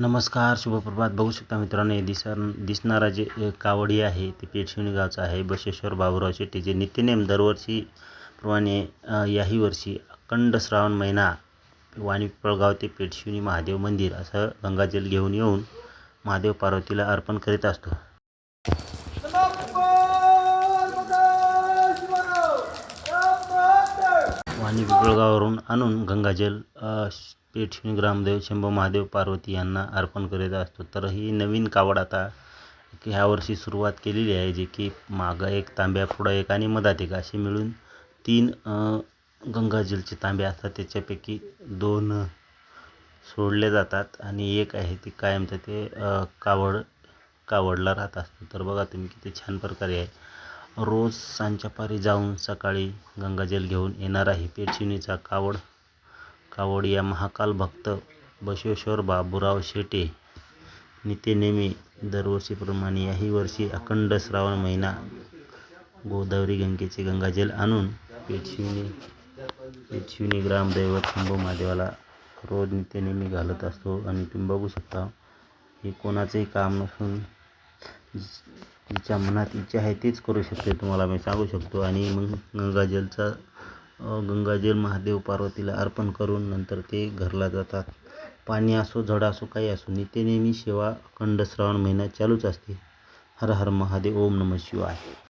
नमस्कार शुभप्रभात. बघू शकता मित्रांनो हे दिसर दिसणारा जे कावडी आहे ते पेठशिवणी गावचं आहे. बशेश्वर बाबूराव शेट्टी जे नित्यनेम दरवर्षी प्रमाणे याही वर्षी अखंड श्रावण महिना वाणी पिपळगाव ते पेठशिवणी महादेव मंदिर असं गंगाजल घेऊन येऊन महादेव पार्वतीला अर्पण करीत असतो. वाणी पिपळगाववरून आणून गंगाजल अ, ग्रामदेव शंभू महादेव पार्वती यांना अर्पण करीत असतो. तर ही नवीन कावड आता ह्या वर्षी सुरुवात केलेली आहे जे की मागं एक तांब्या पुढं एक आणि मधात एक असे मिळून तीन गंगाजलचे तांबे असतात. त्याच्यापैकी दोन सोडले जातात आणि एक आहे ते कायमचं ते कावड कावडला राहत असतो. तर बघा तुम्ही किती छान प्रकारे आहे. रोज सांच्यापारी जाऊन सकाळी गंगाजल घेऊन येणार आहे पेठशिवणीचा कावड. कावडिया महाकाल भक्त बसवेश्वर बाबूराव शेटे. नित्यनेमी दरवर्षीप्रमाणे याही वर्षी अखंड श्रावण महिना गोदावरी गंगेचे गंगाजल आणून पेठशिवणी पेठशिवणी ग्रामदैवत शंभू महादेवाला रोज नित्यनेमी घालत असतो आणि तुम्ही बघू शकता हे कोणाचंही काम नसून जिच्या मनात इच्छा आहे तेच करू शकते तुम्हाला मी सांगू शकतो. आणि मग गंगाजलचा गंगाजल महादेव पार्वतीला अर्पण करून नंतर ते घरला जातात. पाणी असो झड असो काही असो नित्यनेमी सेवा अखंड श्रावण महिन्यात चालूच असते. हर हर महादेव ओम नमः शिवाय.